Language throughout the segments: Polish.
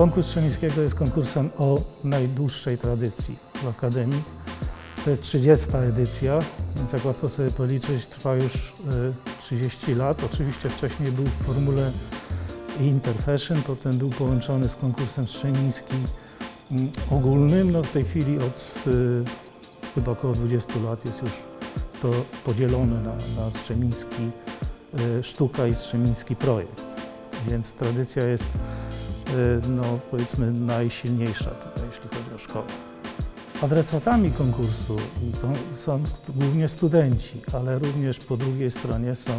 Konkurs Strzemińskiego jest konkursem o najdłuższej tradycji w Akademii. To jest 30 edycja, więc jak łatwo sobie policzyć, trwa już y, 30 lat. Oczywiście wcześniej był w formule Interfashion, potem był połączony z konkursem strzemińskim mm, ogólnym. No w tej chwili od y, chyba około 20 lat jest już to podzielone na, na strzemiński y, sztuka i strzemiński projekt. Więc tradycja jest y, no, powiedzmy najsilniejsza tutaj, jeśli chodzi o szkołę. Adresatami konkursu są głównie studenci, ale również po drugiej stronie są y,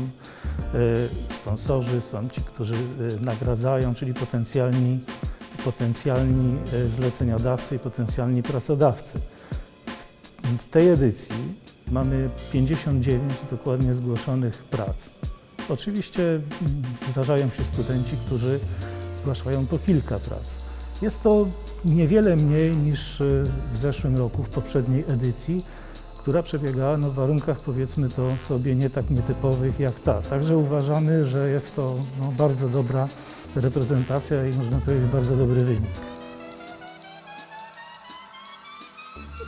sponsorzy, są ci, którzy y, nagradzają, czyli potencjalni, potencjalni y, zleceniodawcy i potencjalni pracodawcy. W, w tej edycji mamy 59 dokładnie zgłoszonych prac. Oczywiście mm, zdarzają się studenci, którzy zgłaszają po kilka prac. Jest to niewiele mniej niż y, w zeszłym roku, w poprzedniej edycji, która przebiegała no, w warunkach powiedzmy to sobie nie tak nietypowych jak ta. Także uważamy, że jest to no, bardzo dobra reprezentacja i można powiedzieć bardzo dobry wynik.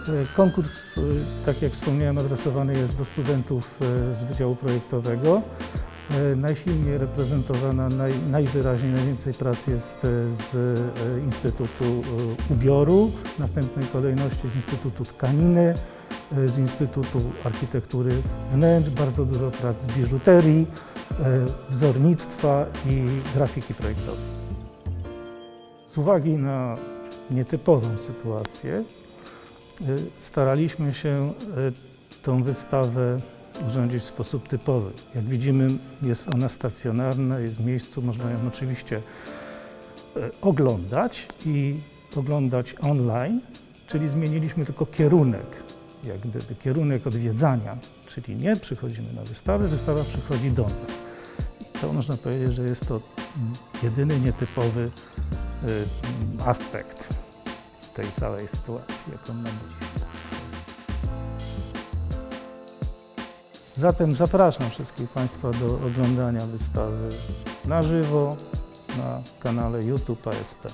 E, Konkurs, y, tak jak wspomniałem, adresowany jest do studentów e, z Wydziału Projektowego. E, Najsilniej reprezentowana, naj, najwyraźniej najwięcej prac jest e, z e, Instytutu Ubioru, w następnej kolejności z Instytutu Tkaniny, z Instytutu Architektury Wnętrz, bardzo dużo prac z biżuterii, wzornictwa i grafiki projektowej. Z uwagi na nietypową sytuację staraliśmy się tą wystawę urządzić w sposób typowy. Jak widzimy, jest ona stacjonarna, jest w miejscu, można ją oczywiście y, oglądać i oglądać online, czyli zmieniliśmy tylko kierunek, jak gdyby kierunek odwiedzania, czyli nie przychodzimy na wystawę, wystawa przychodzi do nas. To można powiedzieć, że jest to jedyny nietypowy mm, aspekt tej całej sytuacji, jaką mamy dzisiaj. Zatem zapraszam wszystkich Państwa do oglądania wystawy na żywo na kanale YouTube ASP.